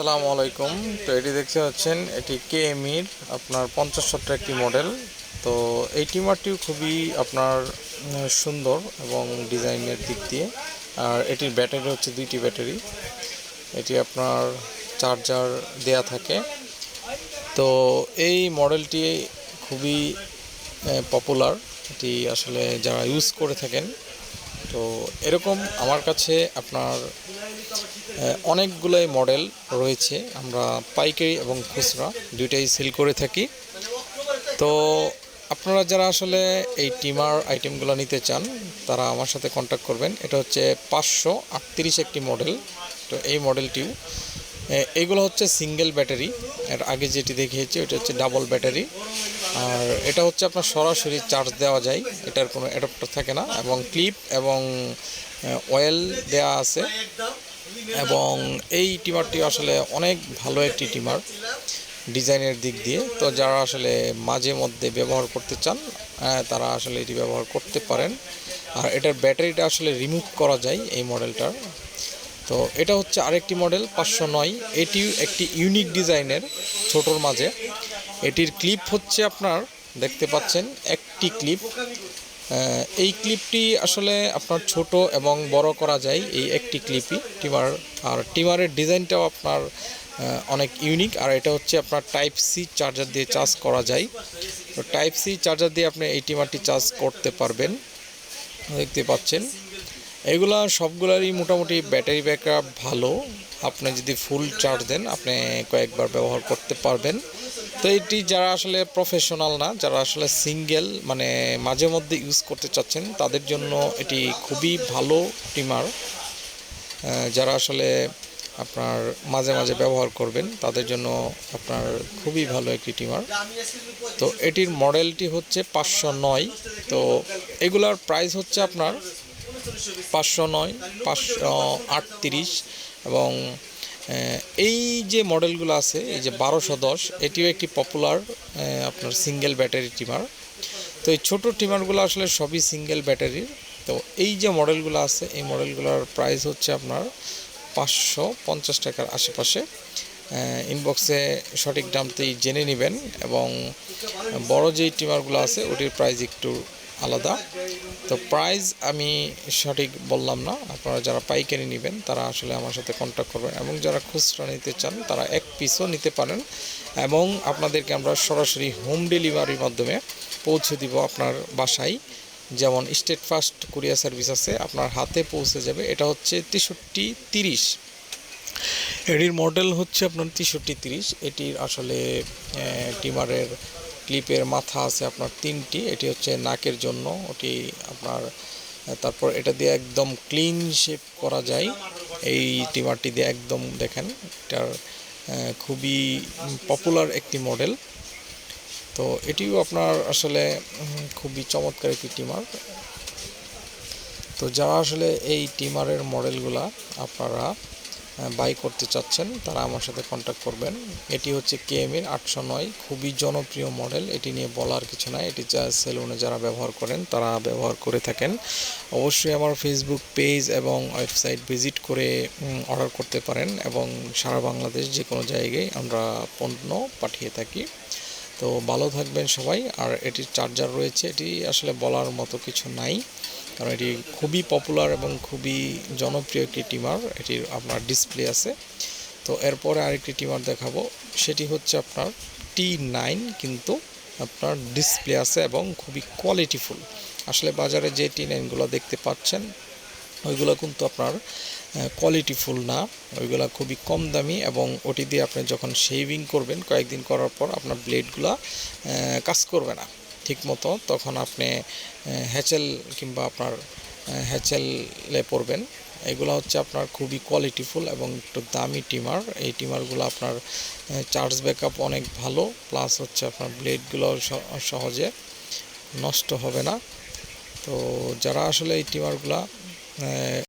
আসসালামু আলাইকুম। তো এটি দেখতে পাচ্ছেন, এটি কে এমির আপনার পঞ্চাশ সত্তর একটি মডেল। তো এই টিমারটিও খুবই আপনার সুন্দর এবং ডিজাইনের দিক দিয়ে। আর এটির ব্যাটারি হচ্ছে দুইটি ব্যাটারি। এটি আপনার চার্জার দেয়া থাকে। তো এই মডেলটি খুবই পপুলার। এটি আসলে যারা ইউজ করে থাকেন, তো এরকম আমার কাছে আপনার অনেকগুলোই মডেল রয়েছে। আমরা পাইকারি এবং খুচরা দুইটাই সেল করে থাকি। তো আপনারা যারা আসলে এই টিমার আইটেমগুলো নিতে চান, তারা আমার সাথে কন্ট্যাক্ট করবেন। এটা হচ্ছে পাঁচশো আটত্রিশ একটি মডেল। তো এই মডেলটিও এইগুলো হচ্ছে সিঙ্গেল ব্যাটারি এর আগে যেটি দেখিয়েছি ওটা হচ্ছে ডাবল ব্যাটারি আর এটা হচ্ছে আপনার সরাসরি চার্জ দেওয়া যায়। এটার কোনো অ্যাডাপ্টার থাকে না। এবং ক্লিপ এবং অয়েল দেয়া আছে। এবং এই টিমারটি আসলে অনেক ভালো একটি টিমার ডিজাইনের দিক দিয়ে। তো যারা আসলে মাঝে মধ্যে ব্যবহার করতে চান আহ, তারা আসলে এটি ব্যবহার করতে পারেন। আর এটার ব্যাটারিটা আসলে রিমুভ করা যায় এই মডেলটার। তো এটা হচ্ছে আরেকটি মডেল পাঁচশো নয়। এটি একটি ইউনিক ডিজাইনের ছোটোর মাঝে। এটির ক্লিপ হচ্ছে আপনার দেখতে পাচ্ছেন একটি ক্লিপ। এই ক্লিপটি আসলে আপনার ছোট এবং বড় করা যায়, এই একটি ক্লিপই। টিমার, আর টিমারের ডিজাইনটাও আপনার অনেক ইউনিক, আর এটা হচ্ছে আপনার টাইপ সি চার্জার দিয়ে চার্জ করা যায়। তো টাইপ সি চার্জার দিয়ে আপনি এই টিমারটি চার্জ করতে পারবেন, দেখতে পাচ্ছেন। এগুলা সবগুলারই মোটামুটি ব্যাটারি ব্যাকআপ ভালো। আপনি যদি ফুল চার্জ দেন, আপনি কয়েকবার ব্যবহার করতে পারবেন। তো এটি যারা আসলে প্রফেশনাল না, যারা আসলে সিঙ্গেল মানে মাঝে মধ্যে ইউজ করতে চাচ্ছেন, তাদের জন্য এটি খুবই ভালো টিমার যারা আসলে আপনার মাঝে মাঝে ব্যবহার করবেন, তাদের জন্য আপনার খুবই ভালো একটি টিমার তো এটির মডেলটি হচ্ছে পাঁচশো নয়। তো এগুলার প্রাইস হচ্ছে আপনার পাঁচশো নয়, পাঁচশো আটত্রিশ এবং এই যে মডেলগুলো আছে, এই যে বারোশো দশ, এটিও একটি পপুলার আপনার সিঙ্গেল ব্যাটারি টিমার তো এই ছোটো টিমারগুলো আসলে সবই সিঙ্গেল ব্যাটারির তো এই যে মডেলগুলো আছে, এই মডেলগুলোর প্রাইস হচ্ছে আপনার পাঁচশো পঞ্চাশ টাকার আশেপাশে। ইনবক্সে সঠিক দামতেই জেনে নেবেন এবং বড় যেই টিমারগুলো আছে, ওটির প্রাইস একটু আলাদা। তো প্রাইস আমি সঠিক বললাম না। আপনারা যারা পাইকারি নেবেন, তারা আসলে আমার সাথে কন্ট্যাক্ট করবেন। এবং যারা খুচরা নিতে চান, তারা এক পিসও নিতে পারেন। এবং আপনাদেরকে আমরা সরাসরি হোম ডেলিভারির মাধ্যমে পৌঁছে দিব আপনার বাসায়। যেমন স্টেট ফাস্ট কুরিয়ার সার্ভিস আছে, আপনার হাতে পৌঁছে যাবে। এটা হচ্ছে তেষট্টি তিরিশ। এটির মডেল হচ্ছে আপনার তেষট্টি তিরিশ। এটির আসলে টিমারের ক্লিপের মাথা আছে আপনার তিনটি, এটি হচ্ছে নাকের জন্য, ওটি আপনার, তারপর এটা দিয়ে একদম ক্লিন শেপ করা যায়। এই টিমারটি দিয়ে একদম দেখেন, এটার খুবই পপুলার একটি মডেল তো এটিও আপনার আসলে খুবই চমৎকার একটি টিমার। তো যারা আসলে এই টিমারের মডেলগুলা আপনারা বাই করতে চাচ্ছেন, তারা আমার সাথে কন্ট্যাক্ট করবেন। এটি হচ্ছে কেএমের আটশো নয়, খুবই জনপ্রিয় মডেল এটি নিয়ে বলার কিছু নাই, এটি যা সেলুনে যারা ব্যবহার করেন, তারা ব্যবহার করে থাকেন। অবশ্যই আমার ফেসবুক পেজ এবং ওয়েবসাইট ভিজিট করে অর্ডার করতে পারেন এবং সারা বাংলাদেশ যে কোনো জায়গায় আমরা পণ্য পাঠিয়ে থাকি। তো ভালো থাকবেন সবাই, আর এটির চার্জার রয়েছে, এটি আসলে বলার মতো কিছু নাই। কারণ এটি খুবই পপুলার এবং খুবই জনপ্রিয় একটি টিমার, এটির আপনার ডিসপ্লে আছে। তো এরপরে আরেকটি টিমার দেখাবো, সেটি হচ্ছে আপনার টি নাইন কিন্তু আপনার ডিসপ্লে আছে এবং খুবই কোয়ালিটিফুল আসলে বাজারে যে টি নাইনগুলো দেখতে পাচ্ছেন, ওইগুলো কিন্তু আপনার কোয়ালিটিফুল না। ওইগুলো খুবই কম দামি এবং ওটি দিয়ে আপনি যখন শেভিং করবেন, কয়েকদিন করার পর আপনার ব্লেডগুলো কাজ করবে না। ঠিক মতো তখন আপনি হ্যাচেল কিংবা আপনার হ্যাচেলে পড়বেন এগুলো হচ্ছে আপনার খুবই কোয়ালিটিফুল এবং একটু দামি টিমার। এই টিমারগুলো আপনার চার্জ ব্যাকআপ অনেক ভালো প্লাস হচ্ছে আপনার ব্লেডগুলো সহজে নষ্ট হবে না। তো যারা আসলে এই টিমারগুলা